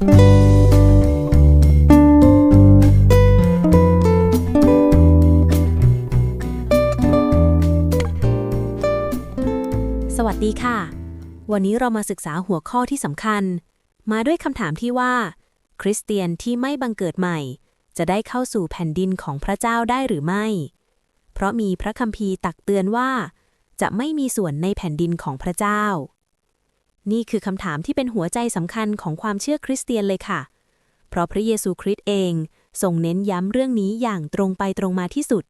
สวัสดีค่ะ วันนี้เรามาศึกษาหัวข้อที่สำคัญ มาด้วยคำถามที่ว่า คริสเตียนที่ไม่บังเกิดใหม่ จะได้เข้าสู่แผ่นดินของพระเจ้าได้หรือไม่ เพราะมีพระคัมภีร์ตักเตือนว่า จะไม่มีส่วนในแผ่นดินของพระเจ้า นี่คือคำถามที่เป็นหัวใจสำคัญของความเชื่อคริสเตียนเลยค่ะ เพราะพระเยซูคริสต์เองทรงเน้นย้ำเรื่องนี้อย่างตรงไปตรงมาที่สุด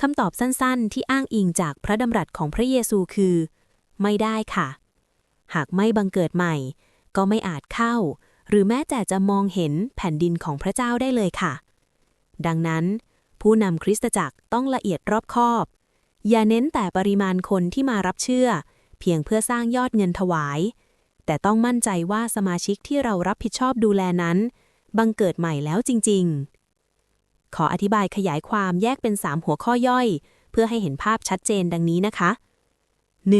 คำตอบสั้นๆ ที่อ้างอิงจากพระดำรัสของพระเยซูคือ ไม่ได้ค่ะ หากไม่บังเกิดใหม่ ก็ไม่อาจเข้า หรือแม้แต่จะมองเห็นแผ่นดินของพระเจ้าได้เลยค่ะ ดังนั้น ผู้นำคริสตจักรต้องละเอียดรอบคอบ อย่าเน้นแต่ปริมาณคนที่มารับเชื่อ เพียงเพื่อสร้างยอดเงินถวาย แต่ต้องมั่นใจว่าสมาชิกที่เรารับผิดชอบดูแลนั้น บังเกิดใหม่แล้วจริง ๆ ขออธิบายขยายความแยกเป็น 3 หัวข้อย่อย เพื่อให้เห็นภาพชัดเจนดังนี้นะคะ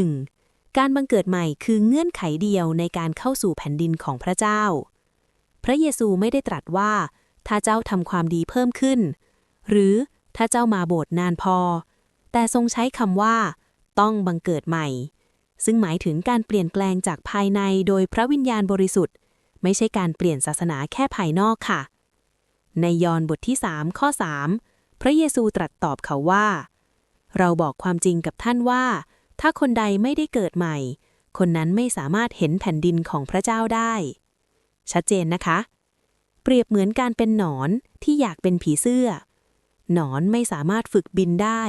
1. การบังเกิดใหม่คือเงื่อนไขเดียวในการเข้าสู่แผ่นดินของพระเจ้า พระเยซูไม่ได้ตรัสว่า ถ้าเจ้าทำความดีเพิ่มขึ้น หรือถ้าเจ้ามาโบสถ์นานพอ แต่ทรงใช้คำว่า ต้องบังเกิดใหม่ ซึ่งหมายถึงการเปลี่ยนแปลงจากภายในโดยพระวิญญาณบริสุทธิ์ ไม่ใช่การเปลี่ยนศาสนาแค่ภายนอกค่ะ ในยอห์นบทที่ 3 ข้อ 3 พระเยซูตรัสตอบเขาว่า เราบอกความจริงกับท่านว่า ถ้าคนใดไม่ได้เกิดใหม่ คนนั้นไม่สามารถเห็นแผ่นดินของพระเจ้าได้ ชัดเจนนะคะ เปรียบเหมือนการเป็นหนอนที่อยากเป็นผีเสื้อ หนอนไม่สามารถฝึกบินได้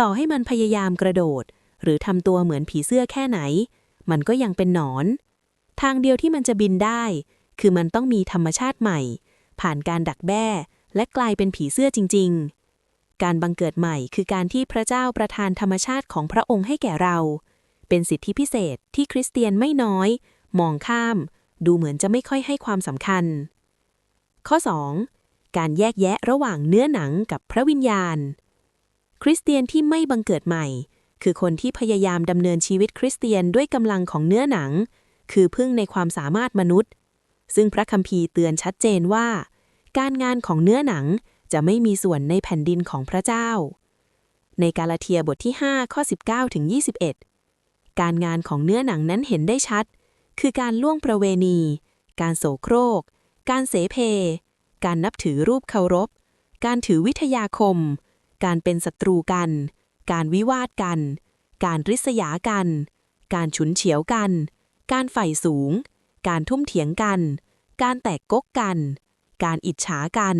ต่อให้มันพยายามกระโดด หรือทำตัวเหมือนผีเสื้อแค่ไหน มันก็ยังเป็นหนอน ทางเดียวที่มันจะบินได้ คือมันต้องมีธรรมชาติใหม่ ผ่านการดักแบ้ และกลายเป็นผีเสื้อจริง ๆ การบังเกิดใหม่คือการที่พระเจ้าประทานธรรมชาติของพระองค์ให้แก่เรา เป็นสิทธิพิเศษที่คริสเตียนไม่น้อย มองข้าม ดูเหมือนจะไม่ค่อยให้ความสำคัญ ข้อ 2. การแยกแยะระหว่างเนื้อหนังกับพระวิญญาณคริสเตียนที่ไม่บังเกิดใหม่ คือคนที่พยายามดำเนินชีวิตคริสเตียนด้วยกำลังของเนื้อหนัง คือพึ่งในความสามารถมนุษย์ ซึ่งพระคัมภีร์เตือนชัดเจนว่า การงานของเนื้อหนังจะไม่มีส่วนในแผ่นดินของพระเจ้า ในกาลาเทียบทที่ 5 ข้อ 19 ถึง 21 การงานของเนื้อหนังนั้นเห็นได้ชัด คือการล่วงประเวณี การโสโครก การเสเพ การนับถือรูปเคารพ การถือวิทยาคม การเป็นศัตรูกัน การวิวาทกัน การริษยากัน การฉุนเฉียวกัน การใฝ่สูง การทุ่มเถียงกัน การแตกกกกัน การอิจฉากัน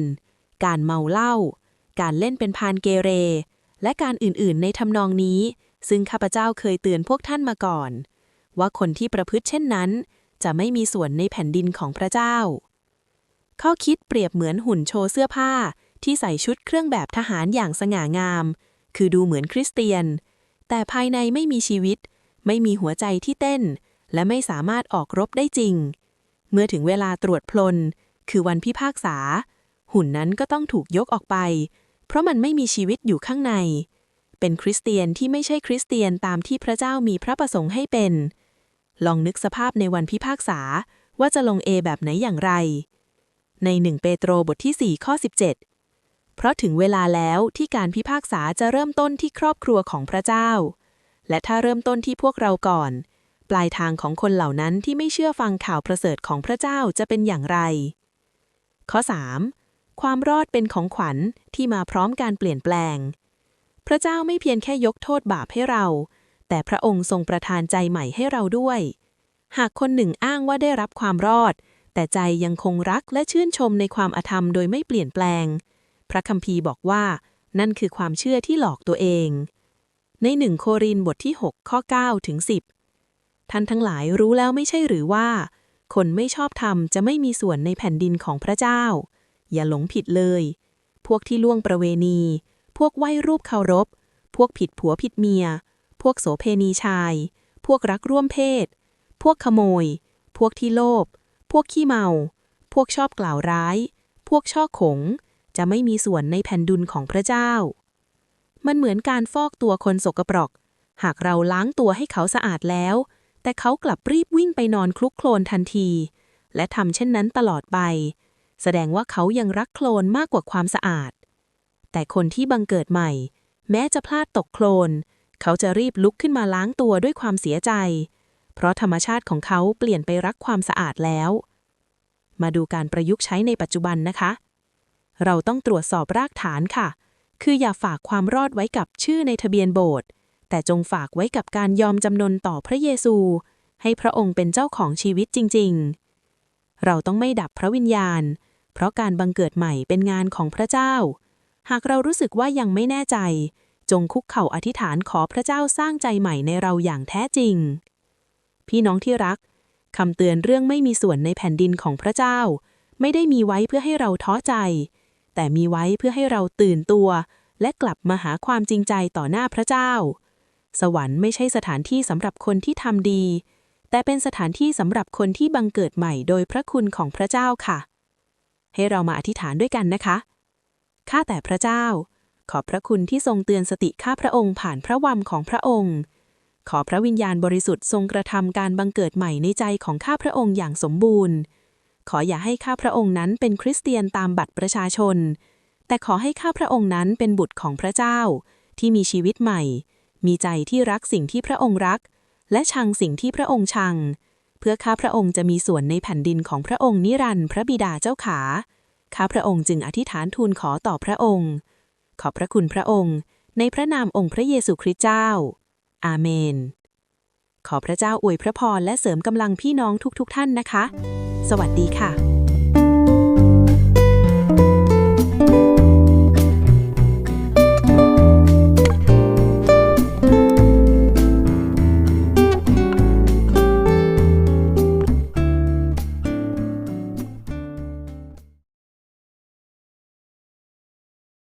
การเมาเหล้า การเล่นเป็นพานเกเร และการอื่นๆ ในทำนองนี้ ซึ่งข้าพเจ้าเคยเตือนพวกท่านมาก่อน ว่าคนที่ประพฤติเช่นนั้น จะไม่มีส่วนในแผ่นดินของพระเจ้า ข้อคิดเปรียบเหมือนหุ่นโชว์เสื้อผ้าที่ใส่ชุดเครื่องแบบทหารอย่างสง่างาม คือดูเหมือนคริสเตียน แต่ภายในไม่มีชีวิต ไม่มีหัวใจที่เต้น และไม่สามารถออกรบได้จริง เมื่อถึงเวลาตรวจพลน คือวันพิพากษา หุ่นนั้นก็ต้องถูกยกออกไป เพราะมันไม่มีชีวิตอยู่ข้างใน เป็นคริสเตียนที่ไม่ใช่คริสเตียนตามที่พระเจ้ามีพระประสงค์ให้เป็น ลองนึกสภาพในวันพิพากษาว่าจะลงเอแบบไหนอย่างไร ในหนึ่งเปโตรบทที่ 4 ข้อ 17 เพราะถึงเวลาแล้วที่การพิพากษาจะเริ่มต้นที่ครอบครัวของพระเจ้า และถ้าเริ่มต้นที่พวกเราก่อน ปลายทางของคนเหล่านั้นที่ไม่เชื่อฟังข่าวประเสริฐของพระเจ้าจะเป็นอย่างไร ข้อ 3. ความรอดเป็นของขวัญที่มาพร้อมการเปลี่ยนแปลง พระเจ้าไม่เพียงแค่ยกโทษบาปให้เรา แต่พระองค์ทรงประทานใจใหม่ให้เราด้วย หากคนหนึ่งอ้างว่าได้รับความรอด แต่ใจยังคงรักและชื่นชมในความอาธรรมโดยไม่เปลี่ยนแปลง พระคัมภีร์บอกว่า นั่นคือความเชื่อที่หลอกตัวเอง ในหนึ่งโครินบทที่ 6 ข้อ 9 ถึง 10 ท่านทั้งหลายรู้แล้วไม่ใช่หรือว่า คนไม่ชอบธรรมจะไม่มีส่วนในแผ่นดินของพระเจ้า อย่าหลงผิดเลย พวกที่ล่วงประเวณี พวกไหว้รูปเคารพ พวกผิดผัวผิดเมีย พวกโสเพณีชาย พวกรักร่วมเพศ พวกขโมย พวกที่โลภพวกขี้เมา พวกชอบกล่าวร้าย พวกช่อขง จะไม่มีส่วนในแผ่นดินของพระเจ้า มันเหมือนการฟอกตัวคนสกปรก หากเราล้างตัวให้เขาสะอาดแล้ว แต่เขากลับรีบวิ่งไปนอนคลุกโคลนทันที และทำเช่นนั้นตลอดไป แสดงว่าเขายังรักโคลนมากกว่าความสะอาด แต่คนที่บังเกิดใหม่ แม้จะพลาดตกโคลน เขาจะรีบลุกขึ้นมาล้างตัวด้วยความเสียใจ เพราะธรรมชาติของเขาเปลี่ยนไปรักความสะอาดแล้ว มาดูการประยุกต์ใช้ในปัจจุบันนะคะ เราต้องตรวจสอบรากฐานค่ะ คืออย่าฝากความรอดไว้กับชื่อในทะเบียนโบสถ์ แต่จงฝากไว้กับการยอมจำนนต่อพระเยซู ให้พระองค์เป็นเจ้าของชีวิตจริง ๆ เราต้องไม่ดับพระวิญญาณ เพราะการบังเกิดใหม่เป็นงานของพระเจ้า หากเรารู้สึกว่ายังไม่แน่ใจ จงคุกเข่าอธิษฐานขอพระเจ้าสร้างใจใหม่ในเราอย่างแท้จริง พี่น้องที่รักคำเตือนเรื่องไม่มีส่วนในแผ่นดินของพระเจ้า ไม่ได้มีไว้เพื่อให้เราท้อใจ แต่มีไว้เพื่อให้เราตื่นตัว และกลับมาหาความจริงใจต่อหน้าพระเจ้า สวรรค์ไม่ใช่สถานที่สำหรับคนที่ทำดี แต่เป็นสถานที่สำหรับคนที่บังเกิดใหม่โดยพระคุณของพระเจ้าค่ะ ให้เรามาอธิษฐานด้วยกันนะคะ ข้าแต่พระเจ้า ขอบพระคุณที่ทรงเตือนสติข้าพระองค์ผ่านพระวัมของพระองค์ ขอพระวิญญาณบริสุทธิ์ทรงกระทำการบังเกิดใหม่ในใจของข้าพระองค์อย่างสมบูรณ์ ขออย่าให้ข้าพระองค์นั้นเป็นคริสเตียนตามบัตรประชาชน แต่ขอให้ข้าพระองค์นั้นเป็นบุตรของพระเจ้า ที่มีชีวิตใหม่ มีใจที่รักสิ่งที่พระองค์รัก และชังสิ่งที่พระองค์ชัง เพื่อข้าพระองค์จะมีส่วนในแผ่นดินของพระองค์นิรันดร์พระบิดาเจ้าขา ข้าพระองค์จึงอธิษฐานทูลขอต่อพระองค์ ขอบพระคุณพระองค์ ในพระนามองค์พระเยซูคริสต์เจ้า อาเมน ขอพระเจ้าอวยพระพรและเสริมกำลังพี่น้องทุกๆทท่านนะคะ สวัสดีค่ะ